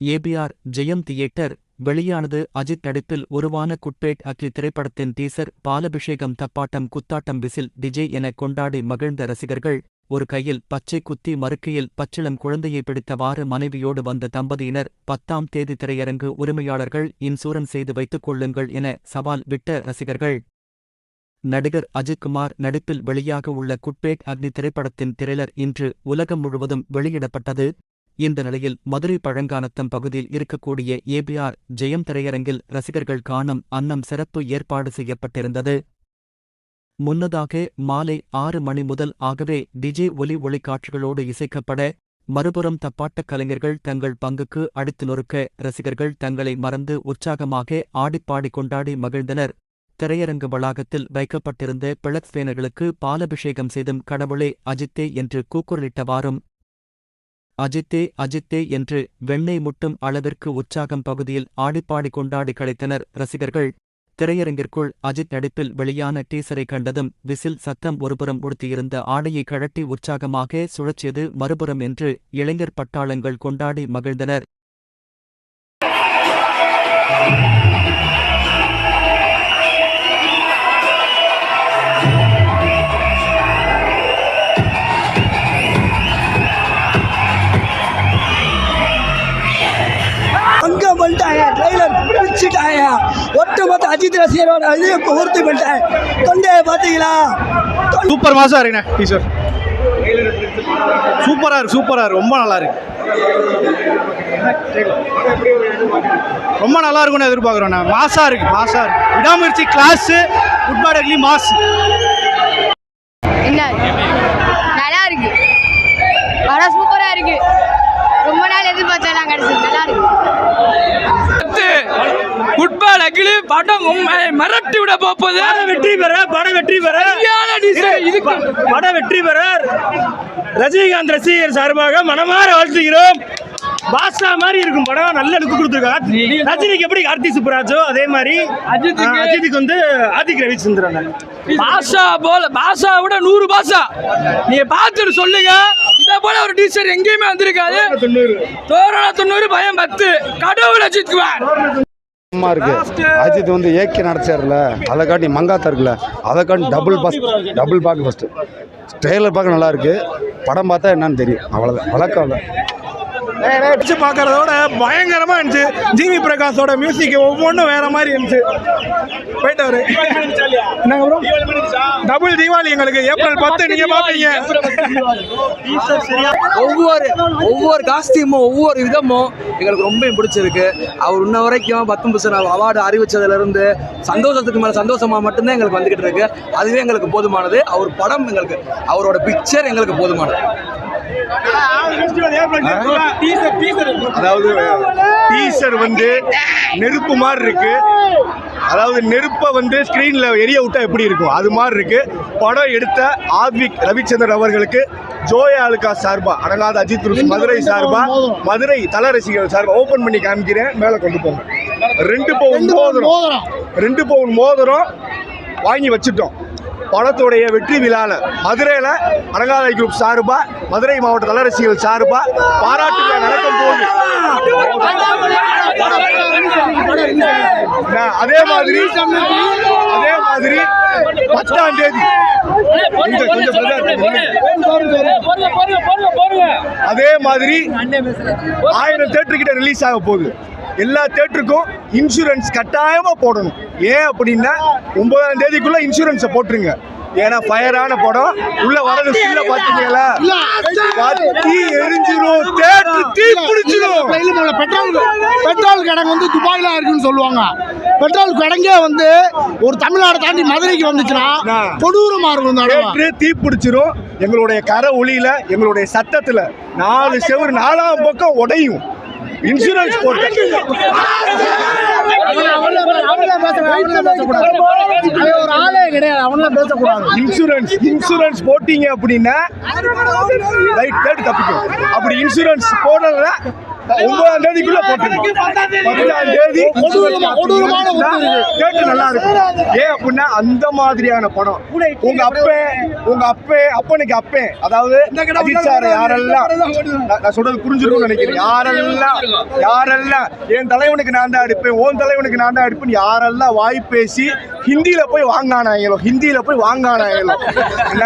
APR ஜெயம் theatre வெளியானது அஜித் நடிப்பில் உருவான குட்பேட் அக்லி திரைப்படத்தின் டீசர் பாலபிஷேகம் தப்பாட்டம் குத்தாட்டம் விசில் டிஜே என கொண்டாடி மகிழ்ந்த ரசிகர்கள் ஒரு கையில் பச்சை குத்தி மறுக்கையில் பச்சிளம் குழந்தையை பிடித்தவாறு மனைவியோடு வந்த தம்பதியினர் பத்தாம் தேதி திரையரங்கு உரிமையாளர்கள் இன்சூரன்ஸ் செய்து வைத்துக் கொள்ளுங்கள் என சவால் விட்ட ரசிகர்கள். நடிகர் அஜித்குமார் நடிப்பில் வெளியாக உள்ள குட்பேட் அக்னி திரைப்படத்தின் திரைலர் இன்று உலகம் முழுவதும் வெளியிடப்பட்டது. இந்த நிலையில் மதுரை பழங்கானத்தம் பகுதியில் இருக்கக்கூடிய ஏபிஆர் ஜெயம் திரையரங்கில் ரசிகர்கள் காணும் அன்னம் சிறப்பு ஏற்பாடு செய்யப்பட்டிருந்தது. முன்னதாக மாலை ஆறு மணி முதல் ஆகவே டிஜே ஒலி ஒளிக்காட்சிகளோடு இசைக்கப்பட மறுபுறம் தப்பாட்டக் கலைஞர்கள் தங்கள் பங்குக்கு அடித்து நொறுக்க ரசிகர்கள் தங்களை மறந்து உற்சாகமாக ஆடிப்பாடி கொண்டாடி மகிழ்ந்தனர். திரையரங்கு வளாகத்தில் வைக்கப்பட்டிருந்த பிளக்ஸ் பேனர்களுக்கு பாலபிஷேகம் செய்தும் கடவுளே அஜித்தே என்று கூக்குரலிட்டவாறும் அஜித்தே அஜித்தே என்று வெண்ணெய் முட்டும் அளவிற்கு உற்சாகம் பகுதியில் ஆடிப்பாடி கொண்டாடி கழித்தனர் ரசிகர்கள். திரையரங்கிற்குள் அஜித் நடிப்பில் வெளியான டீசரை கண்டதும் விசில் சத்தம் ஒருபுறம் உடுத்தியிருந்த ஆடையை கழட்டி உற்சாகமாக சுழற்றியது மறுபுறம் என்று இளைஞர் பட்டாளங்கள் கொண்டாடி மகிழ்ந்தனர். ரசிகரோட இது பூர்த்தி பண்ணிட்டாங்க தொண்டையை பார்த்தீங்களா? சூப்பர் மாசா இருக்குண்ணே டீச்சர். சூப்பரா இருக்கு சூப்பரா இருக்கு. ரொம்ப நல்லா இருக்கு. ரொம்ப நல்லா இருக்கும்னு எதிர்பார்க்குறோண்ணே மாசா இருக்கு மாசா இருக்கு. Vidaamuyarchi class good bad ugly mass என்ன? நல்லா இருக்கு. படம் சூப்பரா இருக்கு. ரொம்ப நாள் எதிர்பார்த்தா கிடைச்சது. நல்லா இருக்கு. ஃபுட்பால் அகிலி படம் மிரட்டி விட போகுது. வெற்றி பெற படம் வெற்றி பெற. படம் வெற்றி பெற. ரஜினிகாந்த் ரசிகர் சார்பாக மனமாற வாழ்த்துகிறோம். பாஷா மாதிரி இருக்கும் படம் நல்ல லுக்கு கொடுத்துருக்காங்க ரஜினிக்கு எப்படி கார்த்தி சுப்ராஜோ அதே மாதிரி ஆ, அஜித்துக்கு வந்து ஆதிக் ரவிச்சந்திரன். பாஷா போல பாஷா விட நூறு பாஷா நீங்க பார்த்துட்டு சொல்லுங்க. இதை போல ஒரு டீச்சர் எங்கேயுமே வந்திருக்காது. தோரண தொண்ணூறு. பயம் பத்து. கடவுள் அஜித்குமார் சும்மா இருக்கு. அஜித் வந்து ஏக்கி நடிச்சார்ல. அதை காட்டி மங்காத்தா இருக்குல்ல. அதை காட்டி டபுள் பாஸ் டபுள் பார்க்க ஃபஸ்ட்டு ட்ரெய்லர் பார்க்க நல்லா இருக்கு. படம் பார்த்தா என்னன்னு தெரியும். அவ்வளோதான் வழக்கம் வச்சு பார்க்கறதோட பயங்கரமா இருந்துச்சு. ஜிவி பிரகாஷோட மியூசிக் ஒவ்வொன்றும் வேற மாதிரி இருந்துச்சு. போயிட்டாரு என்னங்க ப்ரோ டபுள் தீபாவளி எங்களுக்கு ஏப்ரல் பத்து நீங்க பாப்பீங்க. ஒவ்வொரு ஒவ்வொரு காஸ்டியூமும் ஒவ்வொரு விதமும் எங்களுக்கு ரொம்ப பிடிச்சிருக்கு. அவர் இன்ன வரைக்கும் பத்து புதுசு அவார்டு அறிவிச்சதுலேருந்து சந்தோஷத்துக்கு மேலே சந்தோஷமாக மட்டும்தான் எங்களுக்கு வந்துக்கிட்டு இருக்கு. அதுவே எங்களுக்கு போதுமானது. அவர் படம் எங்களுக்கு அவரோட பிக்சர் எங்களுக்கு போதுமானது. அதாவது டீசர் வந்து நெருப்பு மாதிரி இருக்கு. அதாவது நெருப்பை வந்து ஸ்க்ரீனில் எரிய விட்டா எப்படி இருக்கும்? அது மாதிரி இருக்கு. படம் எடுத்த ஆத்விக் ரவிச்சந்திரன் அவர்களுக்கு ஜோயா அலுகா சார்பா அடங்காத அஜித் ருஸ் மதுரை சார்பா மதுரை தல ரசிகர்கள் சார்பா ஓப்பன் பண்ணி காமிக்கிறேன். மேலே கொண்டு போங்க. ரெண்டு பவுன் மோதிரம். ரெண்டு பவுன் மோதிரம் வாங்கி வச்சுட்டோம். படத்துடைய வெற்றி விழால மதுரையில் அடங்காதை குரூப் சார்பா மதுரை மாவட்ட தலரசிகள் சார்பா பாராட்டு விழா நடக்கும் போது. அதே மாதிரி அதே மாதிரி பத்தாம் தேதி. அதே மாதிரி ஆயிரம் தேட்டர் கிட்ட ரிலீஸ் ஆக போகுது. எல்லா தேட்டருக்கும் இன்சூரன்ஸ் கட்டாயமா போடணும். ஏன் அப்படின்னா ஒன்பதாம் தேதிக்குள்ள இன்சூரன்ஸை போட்டுருங்க. ஏன்னா ஃபயரான படம். உள்ள வரது ஃபுல்லா பாத்தீங்களா? பத்தி எரிஞ்சிரும் தேட்டர் தீ பிடிச்சிரும் பெட்ரோல் பெட்ரோல் கிடங்கு வந்து துபாயில இருக்குன்னு சொல்லுவாங்க. பெட்ரோல் கிடங்கே வந்து ஒரு தமிழ்நாடு தாண்டி மதுரைக்கு வந்துச்சுன்னா கொடூரமா இருக்கும் தேட்டரு தீ பிடிச்சிரும் எங்களுடைய கரை ஒளியில எங்களுடைய சத்தத்துல நாலு செவரு நாலாம் பக்கம் உடையும். இன்சூரன்ஸ் போட்டு. இன்சூரன்ஸ் இன்சூரன்ஸ் போட்டீங்க அப்படின்னா ரைட் தேர்ட் தப்பிக்கும் அப்படி இன்சூரன்ஸ் போடல ஒன்பதாம் தேதிக்குள்ள பத்தாம் தேதி. கேட்டு நல்லா இருக்கும். ஏன் அப்படின்னா அந்த மாதிரியான படம். உங்க அப்பே உங்க அப்பே அப்பனுக்கு அப்பே. அதாவது அஜித் சார் யாரெல்லாம் நான் சொல்றது புரிஞ்சிருக்கும்னு நினைக்கிறேன். யாரெல்லாம் யாரெல்லாம் என் தலைவனுக்கு நான் தான் அடிப்பேன் உன் தலைவனுக்கு நான் தான் அடிப்பேன் யாரெல்லாம் வாய் பேசி ஹிந்தியில போய் வாங்கானாங்களோ ஹிந்தியில போய் வாங்கானாங்களோ என்ன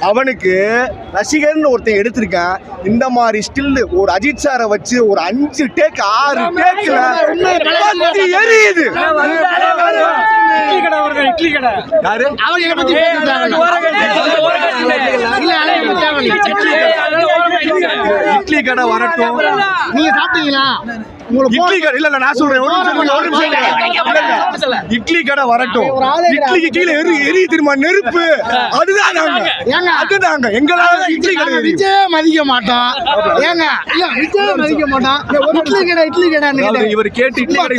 அவனுக்கு ரசிகர்னு ஒருத்தன் எடுத்திருக்கான். இந்த மாதிரி ஸ்டில் ஒரு அஜித் சாரை வச்சு ஒரு அஞ்சு டேக் ஆறு டேக்ல எரியுது. யாரு? பத்தி தேவையில்ல. இல்ல, ஆனா எனக்கு தேவையில்ல. இட்லி கடை வரட்டும். நீங்க சாப்பிட்டீங்களா? இட்லி கடை இல்ல நான் சொல்றேன் ஒரு நிமிஷம். இட்லி கடை வரட்டும். ஒரு ஆளே இட்லிக்கு கீழே எரி எரி திரும்ப நெருப்பு. அதுதான் நாங்க? அதுதாங்க. எங்களால இட்லி கடை. விஜயே மதிக்க மாட்டோம். ஏங்க. இல்ல விஜயே மதிக்க மாட்டோம். இட்லி கடை இட்லி இவர் கேட்டு இட்லி கடை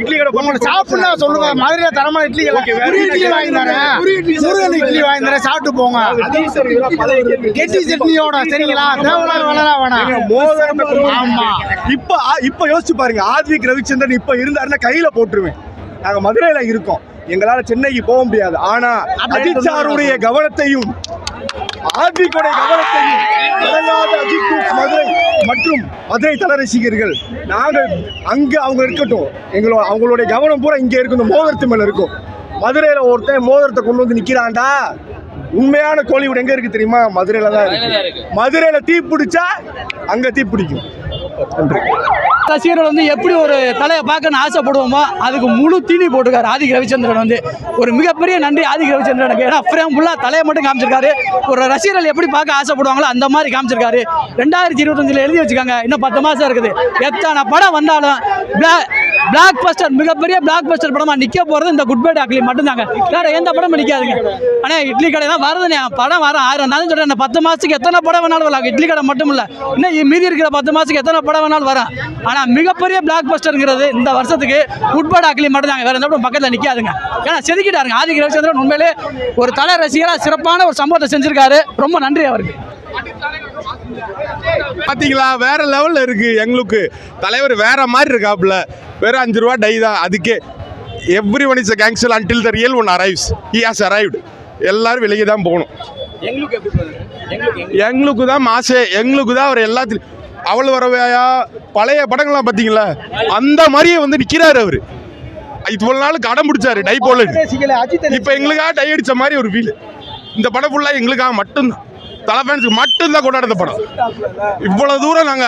இட்லி கடை உங்களை சாப்பிடலாம் சொல்லுங்க. மதுரையில தரமான இட்லி கடை இட்லி வாங்கி தரேன் இட்லி முருகன் இட்லி வாங்கி தரேன் சாப்பிட்டு போங்க. கெட்டி சட்னியோட சரிங்களா? வேணாம். ஆமா. இப்ப இப்ப யோசிச்சு பாருங்க. ஆத்விக் ரவிச்சந்திரன் இப்ப இருந்தாருன்னா கையில போட்டுருவேன். நாங்க மதுரையில இருக்கோம். எங்களால சென்னைக்கு போக முடியாது. ஆனா அஜித் சாருடைய கவனத்தையும் ஆத்விக்குடைய கவனத்தையும் மதுரை மற்றும் மதுரை தல ரசிகர்கள் நாங்கள் அங்க அவங்க இருக்கட்டும். எங்களோட அவங்களுடைய கவனம் பூரா இங்க இருக்கும் இந்த மோதிரத்து மேல இருக்கும். மதுரையில ஒருத்தன் மோதிரத்தை கொண்டு வந்து நிக்கிறான்டா. உண்மையான கோலிவுட் எங்க இருக்கு தெரியுமா? மதுரையில தான் இருக்கு. மதுரையில தீ பிடிச்சா அங்க தீ பிடிக்கும். ரசிகர்கள் வந்து எப்படி ஒரு தலையை பார்க்கணும்னு ஆசைப்படுவோமோ அதுக்கு முழு தீனி போட்டிருக்காரு ஆதிக் ரவிச்சந்திரன் வந்து. ஒரு மிகப்பெரிய நன்றி ஆதிக் ரவிச்சந்திரனுக்கு. ஏன்னா ஃப்ரேம் ஃபுல்லாக தலையை மட்டும் காமிச்சிருக்காரு. ஒரு ரசிகர்கள் எப்படி பார்க்க ஆசைப்படுவாங்களோ அந்த மாதிரி காமிச்சிருக்காரு. ரெண்டாயிரத்தி இருபத்தஞ்சில் எழுதி வச்சுக்காங்க. இன்னும் பத்து மாதம் இருக்குது. எத்தனை படம் வந்தாலும் பிளாக் பஸ்டர் மிகப்பெரிய பிளாக் பஸ்டர் படமா நிக்க போறது இந்த குட் பை டாக்லி மட்டும்தாங்க. வேற எந்த படமும் நிக்காதுங்க. ஆனா இட்லி கடை தான் வருதுண்ணே படம் வர ஆயிரம் நான் சொல்றேன். பத்து மாசத்துக்கு எத்தனை படம் வேணாலும் வரலாம். இட்லி கடை மட்டும் இல்ல இன்னும் மீதி இருக்கிற பத்து மாசத்துக்கு எத்தனை படம் வேணாலும் வரும். ஆனா மிகப்பெரிய பிளாக் பஸ்டர்ங்கிறது இந்த வருஷத்துக்கு குட் பை டாக்லி மட்டும்தாங்க. வேற எந்த படம் பக்கத்துல நிக்காதுங்க. ஏன்னா செதுக்கிட்டாருங்க. ஆதிக்க ரவிச்சந்திரன் உண்மையிலே ஒரு தலை ரசிகரா சிறப்பான ஒரு சம்பவத்தை செஞ்சிருக்காரு. ரொம்ப நன்றி அவருக்கு. பாத்தீங்களா? வேற லெவல்ல இருக்கு எங்களுக்கு. தலைவர் வேற மாதிரி இருக்காப்புல. வெறும் அஞ்சு ரூபா டை தான் அதுக்கே everyone is gangster until the real one arrives he has arrived எல்லாரும் வெளியே தான் போகணும் எங்களுக்கு தான் மாசே எங்களுக்கு தான் அவர் எல்லாத்திலும் அவள் வரவையா பழைய படங்கள்லாம் பார்த்தீங்களா அந்த மாதிரியே வந்து நிற்கிறாரு அவர் இவ்வளவு நாள் கடம் பிடிச்சாரு டை போல இப்போ எங்களுக்காக டை அடிச்ச மாதிரி ஒரு ஃபீல் இந்த படம் ஃபுல்லாக எங்களுக்காக மட்டும்தான் தலை ஃபேன்ஸுக்கு மட்டும்தான் கொண்டாடுற படம். இவ்வளவு தூரம் நாங்க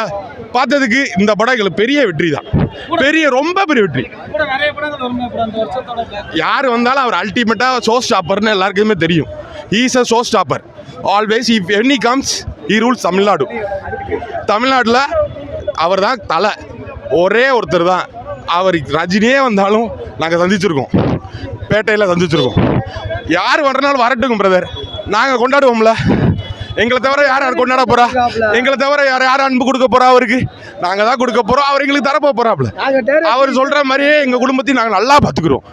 பார்த்ததுக்கு இந்த படம் எங்களுக்கு பெரிய வெற்றி தான். பெரிய ரொம்ப பெரிய வெற்றி. யார் வந்தாலும் அவர் அல்டிமேட்டா ஷோ ஸ்டாப்பர்னு எல்லாருக்குமே தெரியும். Is a show stopper always if any comes E rules Tamil Nadu தமிழ்நாட்டில் அவர் தான் தலை. ஒரே ஒருத்தர் தான். அவர் ரஜினியே வந்தாலும் நாங்கள் சந்திச்சிருக்கோம். பேட்டையில் சந்திச்சிருக்கோம். யார் வரனாலும் வரட்டுங்க பிரதர் நாங்கள் கொண்டாடுவோம்ல. எங்களை தவிர யார் யார் கொண்டாட போறா? எங்களை தவிர யார் யார் அன்பு கொடுக்க போறா அவருக்கு? நாங்கள் தான் கொடுக்க போறோம். அவர் எங்களுக்கு தரப்போ போறாப்ல. அவர் சொல்ற மாதிரியே எங்கள் குடும்பத்தையும் நாங்கள் நல்லா பார்த்துக்குறோம்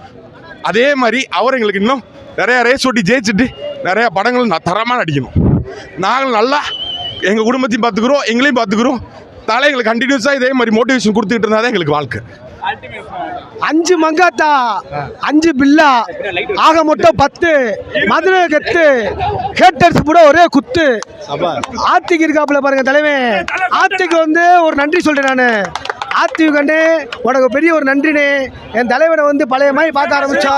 அதே மாதிரி அவர் எங்களுக்கு இன்னும் நிறைய ரேஸ் ஓட்டி ஜெயிச்சுட்டு நிறைய படங்கள் ந- தரமா நடிக்கணும். நாங்கள் நல்லா எங்கள் குடும்பத்தையும் பார்த்துக்குறோம் எங்களையும் பார்த்துக்குறோம் தலை எங்களுக்கு கண்டினியூஸாக இதே மாதிரி மோட்டிவேஷன் கொடுத்துக்கிட்டு இருந்தால் தான் எங்களுக்கு வாழ்க்கை. அஞ்சு மங்காத்தா அஞ்சு பில்லா ஆக மொத்தம் பத்து. மதுரை கத்து. ஹேட்டர்ஸ் கூட ஒரே குத்து. ஆத்திக்கு இருக்காப்புல பாருங்க தலைவன். ஆத்திக்கு வந்து ஒரு நன்றி சொல்றேன் நான். ஆத்திக்கு கண்டு உனக்கு பெரிய ஒரு நன்றினே. என் தலைவனை வந்து பழைய மாதிரி பார்க்க ஆரம்பிச்சா.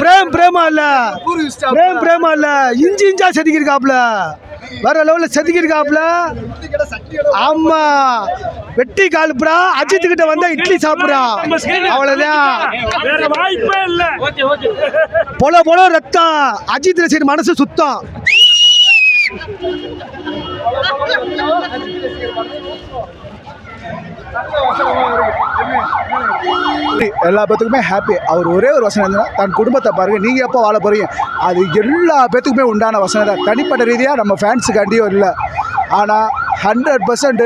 பிரேம் பிரேமா இல்ல. பிரேம் பிரேமா இல்ல. இஞ்சி இஞ்சா செதுக்கிருக்காப்புல வேற லெவல்ல செதுக்கிருக்காப்புல ஆமா. வெட்டி காலுப்புறா அஜித் கிட்ட வந்தா இட்லி சாப்பிடுறா. அவ்வளவுதான். பொல பொல ரத்தம். அஜித் ரசிகர் மனசு சுத்தம். எல்லா பேத்துக்குமே ஹாப்பி அவர் ஒரே ஒரு வசனம் இருந்தால் தன் குடும்பத்தை பாருங்க நீங்க எப்போ வாழ போறீங்க? அது எல்லா பேத்துக்குமே உண்டான வசனம் தான். தனிப்பட்ட ரீதியாக நம்ம ஃபேன்ஸுக்காண்டியும் இல்லை. ஆனால் ஹண்ட்ரட் பர்சன்ட்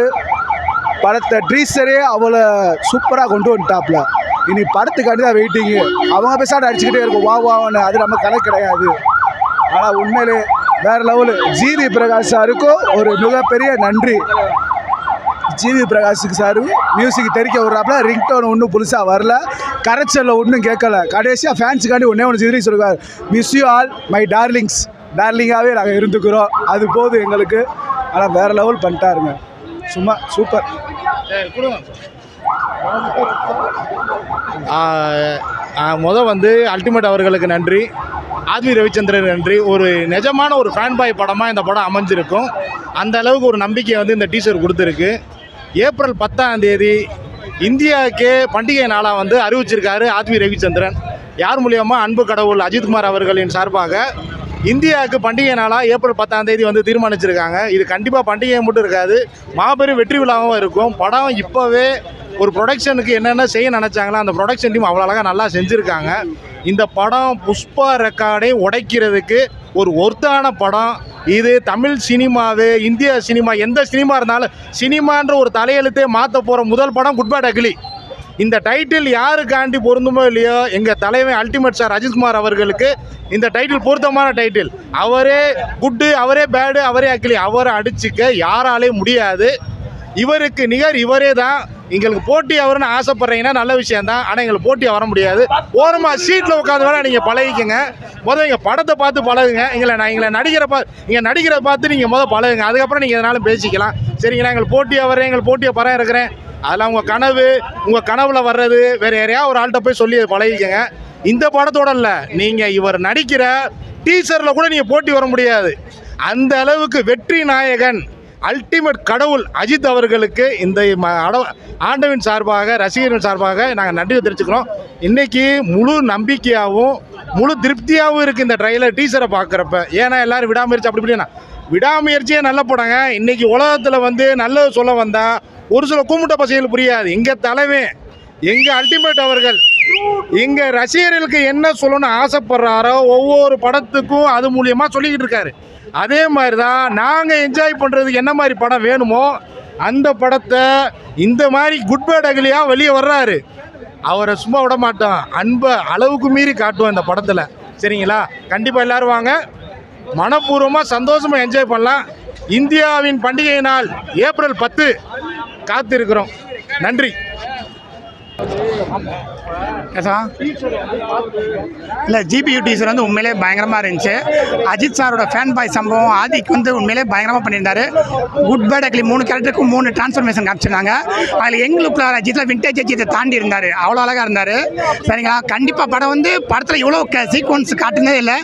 படத்தை ட்ரீசரே அவ்வளோ சூப்பராக கொண்டு வந்துட்டாப்ல. இனி படத்துக்காண்டி தான் வெயிட்டிங்கு அவங்க பேசாட அடிச்சுக்கிட்டே இருக்கும். வா வான்னு. அது நம்ம கலை கிடையாது. ஆனால் உண்மையிலே வேற லெவலு ஜிவி பிரகாஷ் சாருக்கும் ஒரு மிகப்பெரிய நன்றி. ஜிவி பிரகாஷுக்கு சார் மியூசிக் தெரிக்க விட்றாப்புல ரிங்டோன் ஒன்றும் புதுசாக வரல. கரைச்சலில் ஒன்றும் கேட்கல. கடைசியாக ஃபேன்ஸுக்காண்டி ஒன்றே ஒன்று சிதறி சொல்லுவார் miss you all my darlings டார்லிங்காகவே நாங்கள் இருந்துக்கிறோம். அது போதும் எங்களுக்கு ஆனால் வேறு லெவல் பண்ணிட்டாருங்க. சும்மா சூப்பர் முதல் வந்து அல்டிமேட் அவர்களுக்கு நன்றி. ஆத்மி ரவிச்சந்திரன் நன்றி. ஒரு நிஜமான ஒரு ஃபேன் பாய் படமாக இந்த படம் அமைஞ்சிருக்கும். அந்த அளவுக்கு ஒரு நம்பிக்கையை வந்து இந்த டீச்சர் கொடுத்துருக்கு. ஏப்ரல் பத்தாம் தேதி இந்தியாவுக்கே பண்டிகை நாளாக வந்து அறிவிச்சிருக்காரு ஆத்மி ரவிச்சந்திரன். யார் மூலியமாக அன்பு கடவுள் அஜித்குமார் அவர்களின் சார்பாக இந்தியாவுக்கு பண்டிகை நாளாக ஏப்ரல் பத்தாம் தேதி வந்து தீர்மானிச்சிருக்காங்க. இது கண்டிப்பாக பண்டிகை மட்டும் இருக்காது மாபெரும் வெற்றி விழாவும் இருக்கும். படம் இப்போவே ஒரு ப்ரொடக்ஷனுக்கு என்னென்ன செய்ய நினச்சாங்களோ அந்த ப்ரொடக்ஷன் டீம் அவ்வளோ அழகாக நல்லா செஞ்சுருக்காங்க. இந்த படம் புஷ்பா ரெக்கார்டை உடைக்கிறதுக்கு ஒரு ஒர்த்தான படம். இது தமிழ் சினிமாவு இந்திய சினிமா எந்த சினிமா இருந்தாலும் சினிமான்ற ஒரு தலையெழுத்தே மாற்ற போகிற முதல் படம் குட் பேட் அகிலி இந்த டைட்டில் யாருக்காண்டி பொருந்துமோ இல்லையோ எங்கள் தலைவன் அல்டிமேட் சார் அஜித்குமார் அவர்களுக்கு இந்த டைட்டில் பொருத்தமான டைட்டில் அவரே குட்டு அவரே பேடு அவரே அக்கிலி அவரை அடிச்சுக்க யாராலே முடியாது. இவருக்கு நிகர் இவரே தான். எங்களுக்கு போட்டி அவருன்னு ஆசைப்பட்றீங்கன்னா நல்ல விஷயம் தான் ஆனால் எங்களுக்கு போட்டியாக வர முடியாது. ஓரமாக சீட்டில் உட்காந்து வேணால் நீங்கள் பழகிக்கங்க. முதல் எங்கள் படத்தை பார்த்து பழகுங்க. எங்களை நான் எங்களை நடிகரை பார்த்து நீங்கள் நடிகரை பார்த்து நீங்கள் முதல் பழகுங்க. அதுக்கப்புறம் நீங்கள் எதனாலும் பேசிக்கலாம். சரிங்களா? எங்களுக்கு போட்டியாக வரேன் எங்களுக்கு போட்டியை பரம் இருக்கிறேன். அதெல்லாம் உங்கள் கனவு. உங்கள் கனவில் வர்றது. வேறு யாரையா ஒரு ஆள்கிட்ட போய் சொல்லி பழகிக்கங்க. இந்த படத்தோட இல்லை. நீங்கள் இவர் நடிக்கிற டீச்சரில் கூட நீங்கள் போட்டி வர முடியாது. அந்த அளவுக்கு வெற்றி நாயகன் அல்டிமேட் கடவுள் அஜித் அவர்களுக்கு இந்த ம- அட- ஆண்டவின் சார்பாக ரசிகர்கள் சார்பாக நாங்கள் நன்றி தெரிவிச்சுக்கிறோம். இன்னைக்கு முழு நம்பிக்கையாகவும் முழு திருப்தியாகவும் இருக்குது இந்த ட்ரைலர் டீசரை பார்க்குறப்ப ஏன்னா எல்லாரும் விடாமுயற்சி அப்படி இப்படின்னா. விடாமுயற்சியே நல்ல படங்க. இன்னைக்கு உலகத்தில் வந்து நல்லது சொல்ல வந்தால் ஒரு சில கூமுட்ட பசங்களுக்கு புரியாது. எங்கள் தலைவன் எங்கள் அல்டிமேட் அவர்கள் எங்க ரசிகர்களுக்கு என்ன சொல்லணும்னு ஆசைப்படுறாரோ ஒவ்வொரு படத்துக்கும் அது மூலியமா சொல்லிக்கிட்டு இருக்காரு. அதே மாதிரி தான் நாங்கள் என்ஜாய் பண்ணுறதுக்கு என்ன மாதிரி படம் வேணுமோ அந்த படத்தை இந்த மாதிரி குட் பேட் அகலியா வெளியே வர்றாரு. அவரை சும்மா விட மாட்டோம். அன்பை அளவுக்கு மீறி காட்டுவோம் இந்த படத்தில். சரிங்களா? கண்டிப்பாக எல்லாரும் வாங்க. மனப்பூர்வமாக சந்தோஷமாக என்ஜாய் பண்ணலாம். இந்தியாவின் பண்டிகை நாள் ஏப்ரல் பத்து காத்திருக்கிறோம். நன்றி. இல்லை ஜிபியூ டீசர் வந்து உண்மையிலே பயங்கரமாக இருந்துச்சு. அஜித் சாரோட ஃபேன் பாய் சம்பவம் ஆதிக்கு வந்து உண்மையிலே பயங்கரமாக பண்ணியிருந்தாரு. குட் பேட் அக்லி மூணு கேரக்டருக்கும் மூணு டிரான்ஸ்ஃபர்மேஷன் காமிச்சிருந்தாங்க. அதில் எங்களுக்கு அஜித்தில் விண்டேஜ் அஜித்தை தாண்டி இருந்தார். அவ்வளோ அழகாக இருந்தார். சரிங்களா? கண்டிப்பாக படம் வந்து படத்தில் இவ்வளோ சீக்வன்ஸ் காட்டுனதே இல்லை.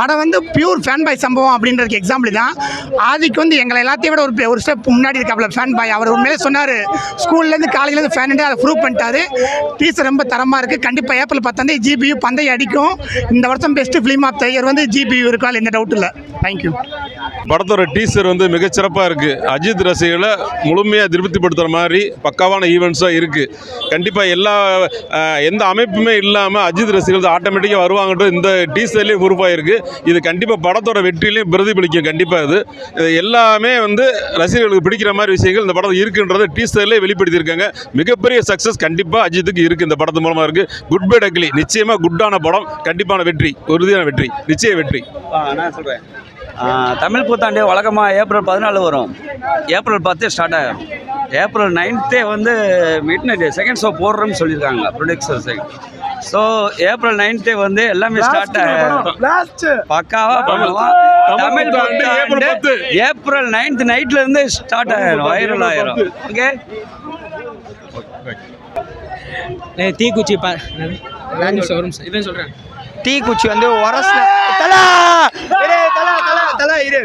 படம் வந்து பியூர் ஃபேன் பாய் சம்பவம் அப்படின்றதுக்கு எக்ஸாம்பிள் தான். ஆதிக்கு வந்து எங்களை எல்லாத்தையும் விட ஒரு ஒரு ஸ்டெப் முன்னாடி இருக்காப்புல ஃபேன் பாய் அவர் உண்மையிலே சொன்னார். ஸ்கூல்லேருந்து காலையிலேருந்து ஃபேன் அதை ப்ரூவ் பண்ணிட்டாரு. டீசர் ரொம்ப தரமாக இருக்குது கண்டிப்பாக ஏப்ரல் பத்தாந்தேதி ஜிபியு பந்தயம் அடிக்கும். இந்த வருஷம் best film of the year வந்து ஜிபியு இருக்கால் எந்த டவுட் இல்லை. தேங்க்யூ படத்தோட டீசர் வந்து மிகச்சிறப்பாக இருக்குது அஜித் ரசிகர்களை முழுமையாக திருப்திப்படுத்துகிற மாதிரி பக்காவான ஈவெண்ட்ஸாக இருக்குது கண்டிப்பாக எல்லா எந்த அமைப்புமே இல்லாமல் அஜித் ரசிகர்கள் ஆட்டோமேட்டிக்காக வருவாங்கட்டும் இந்த டீசர்லேயும் உறுப்பாக இருக்குது இது கண்டிப்பாக படத்தோட வெற்றிலையும் பிரதிபலிக்கும் கண்டிப்பாக இது. இது எல்லாமே வந்து ரசிகர்களுக்கு பிடிக்கிற மாதிரி விஷயங்கள் இந்த படம் இருக்குன்றதை டீசர்லேயே வெளிப்படுத்தியிருக்காங்க. மிகப்பெரிய சக்ஸஸ் கண்டிப்பாக அஜித்துக்கு இருக்குது இந்த படத்து மூலமாக இருக்குது குட் பை டக்லி நிச்சயமாக குட்டான படம் கண்டிப்பான வெற்றி உறுதியான வெற்றி நிச்சய வெற்றி. நான் சொல்கிறேன் தமிழ் புத்தாண்டு வழக்கமாக ஏப்ரல் பதினாலு வரும். ஏப்ரல் பத்து ஸ்டார்ட் ஆகும். ஏப்ரல் நைன்த்தே வந்து மிட் நைட் செகண்ட் ஷோ போடுறோம்னு சொல்லியிருக்காங்க ப்ரொடியூசர் சைட் ஸோ ஏப்ரல் நைன்த்தே வந்து எல்லாமே ஸ்டார்ட் பக்காவா பண்ணுவோம் தமிழ் புத்தாண்டு ஏப்ரல் நைன்த் நைட்ல இருந்து ஸ்டார்ட் ஆயிரும் வைரல் ஆயிரும். ஓகே தீக்குச்சி பா இவன் சொல்கிறேன் தீக்குச்சி வந்து உரஸ்ல தலா! தலா தலா! தலா இரு.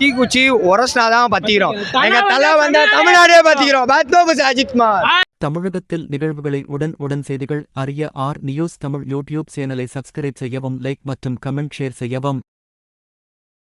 தீக்குச்சி உரஸ்னா தான் பத்திக்கிறோம். எங்க தலை வந்தா தமிழ்நாடே பத்திக்கிறோம். பத்மபுஸ் அஜித்குமார் தமிழகத்தில் நிகழ்வுகளை உடன் உடன் செய்திகள் அறிய ஆர் நியூஸ் தமிழ் யூடியூப் சேனலை சப்ஸ்கிரைப் செய்யவும் லைக் மற்றும் கமெண்ட் ஷேர் செய்யவும்.